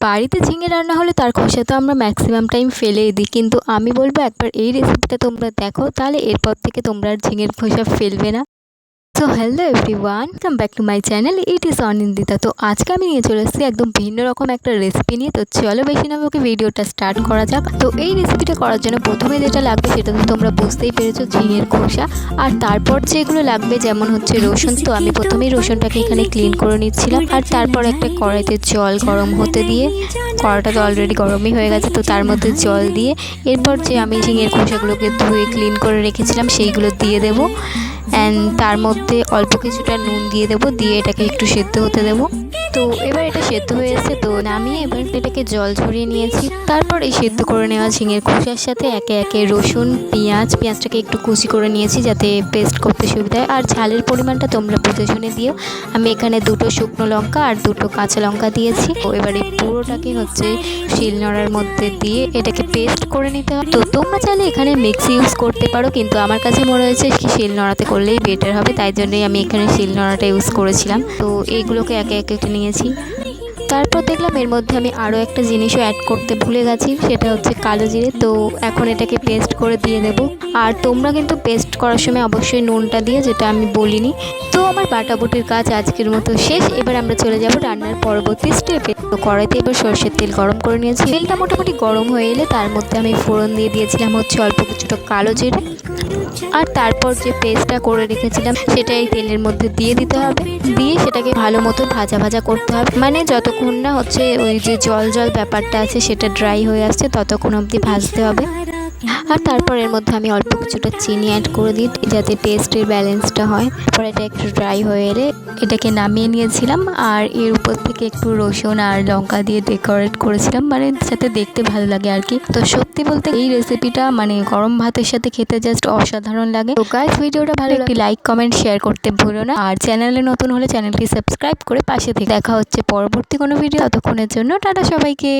বাড়িতে ঝিঙে রান্না হলে তার খোসা তো আমরা ম্যাক্সিমাম টাইম ফেলেই দিই। কিন্তু আমি বলব একবার এই রেসিপিটা তোমরা দেখো, তাহলে এরপর থেকে তোমরা আর ঝিঙের খোসা ফেলবে না। So hello everyone come back to my channel it is Anindita তো আজকে আমি নিয়ে চলে এসেছি একদম ভিন্ন রকম একটা রেসিপি নিয়ে। তো চলো বেশি না ওকে ভিডিওটা স্টার্ট করা যাক। তো এই রেসিপিটা করার জন্য প্রথমে যেটা লাগবে সেটা তো তোমরা বুঝতেই পেরেছ ঝিঙের খোসা। আর তারপর যেগুলো লাগবে, যেমন হচ্ছে রসুন, তো আমি প্রথমেই রসুনটাকে এখানে ক্লিন করে নিচ্ছিলাম। আর তারপর একটা কড়াইতে জল গরম হতে দিয়ে কড়াটা তো অলরেডি গরমই হয়ে গেছে, তো তার মধ্যে জল দিয়ে, এরপর যে আমি ঝিঙের খোসাগুলোকে ধুয়ে ক্লিন করে রেখেছিলাম, সেইগুলো দিয়ে দেবো। অ্যান্ড তার মধ্যে অল্প কিছুটা নুন দিয়ে দেবো দিয়ে এটাকে একটু সেদ্ধ হতে দেবো। তো এবার এটা সেদ্ধ হয়ে এসেছে, তো নামিয়ে এবার এটাকে জল ঝরিয়ে নিয়েছি। তারপর এই সেদ্ধ করে নেওয়া ঝিঙের খোসার সাথে একে একে রসুন, পেঁয়াজ, পেঁয়াজটাকে একটু কুচি করে নিয়েছি যাতে পেস্ট করতে সুবিধা হয়। আর ঝালের পরিমাণটা তোমরা বুঝে শুনে দিও। আমি এখানে দুটো শুকনো লঙ্কা আর দুটো কাঁচা লঙ্কা দিয়েছি। তো এবারে পুরোটাকে হচ্ছে শিলনোড়ার মধ্যে দিয়ে এটাকে পেস্ট করে নিতে হবে। তো তোমরা চাইলে এখানে মিক্সি ইউজ করতে পারো, কিন্তু আমার কাছে মনে হয়েছে শিলনোড়াতে করলেই বেটার হবে। তাই জন্যই আমি এখানে শিলনোড়াটা ইউজ করেছিলাম। তো এইগুলোকে একে একে একটু নিয়েছি তারপর দেখলাম এর মধ্যে আমি আরও একটা জিনিসও অ্যাড করতে ভুলে গেছি, সেটা হচ্ছে কালো জিরে। তো এখন এটাকে পেস্ট করে দিয়ে দেবো। আর তোমরা কিন্তু পেস্ট করার সময় অবশ্যই নুনটা দিয়ে, যেটা আমি বলিনি। তো আমার বাটাবুটির কাজ আজকের মতো শেষ। এবার আমরা চলে যাব রান্নার পরবর্তী স্টেপে তো কড়াইতে এবার সর্ষের তেল গরম করে নিয়েছি। তেলটা মোটামুটি গরম হয়ে এলে তার মধ্যে আমি ফোড়ন দিয়ে দিয়েছিলাম হচ্ছে অল্প কিছুটা কালো জিরে। আর তারপর যে পেস্টটা করে রেখেছিলাম সেটা এই তেলের মধ্যে দিয়ে দিতে হবে। দিয়ে সেটাকে ভালো মতো ভাজা ভাজা করতে হবে। মানে যতক্ষণ না হচ্ছে ওই যে জল জল ব্যাপারটা আছে, সেটা ড্রাই হয়ে আসছে, ততক্ষণ অবধি ভাজতে হবে। আর তারপর এর মধ্যে আমি অল্প কিছুটা চিনি অ্যাড করে দিই, যাতে টেস্টের ব্যালেন্সটা হয়। তারপর এটা একটু ড্রাই হয়ে এলে এটাকে নামিয়ে নিয়েছিলাম, আর এর উপর থেকে একটু রসুন আর লঙ্কা দিয়ে ডেকোরেট করেছিলাম মানে যাতে দেখতে ভালো লাগে আর কি। তো সত্যি বলতে এই রেসিপিটা মানে গরম ভাতের সাথে খেতে জাস্ট অসাধারণ লাগে। তো গাইস ভিডিওটা ভালো একটি লাইক কমেন্ট শেয়ার করতে ভুলো না। আর চ্যানেলে নতুন হলে চ্যানেলটি সাবস্ক্রাইব করে পাশে থেকে দেখা হচ্ছে পরবর্তী কোনো ভিডিও ততক্ষণের জন্য টাটা সবাইকে।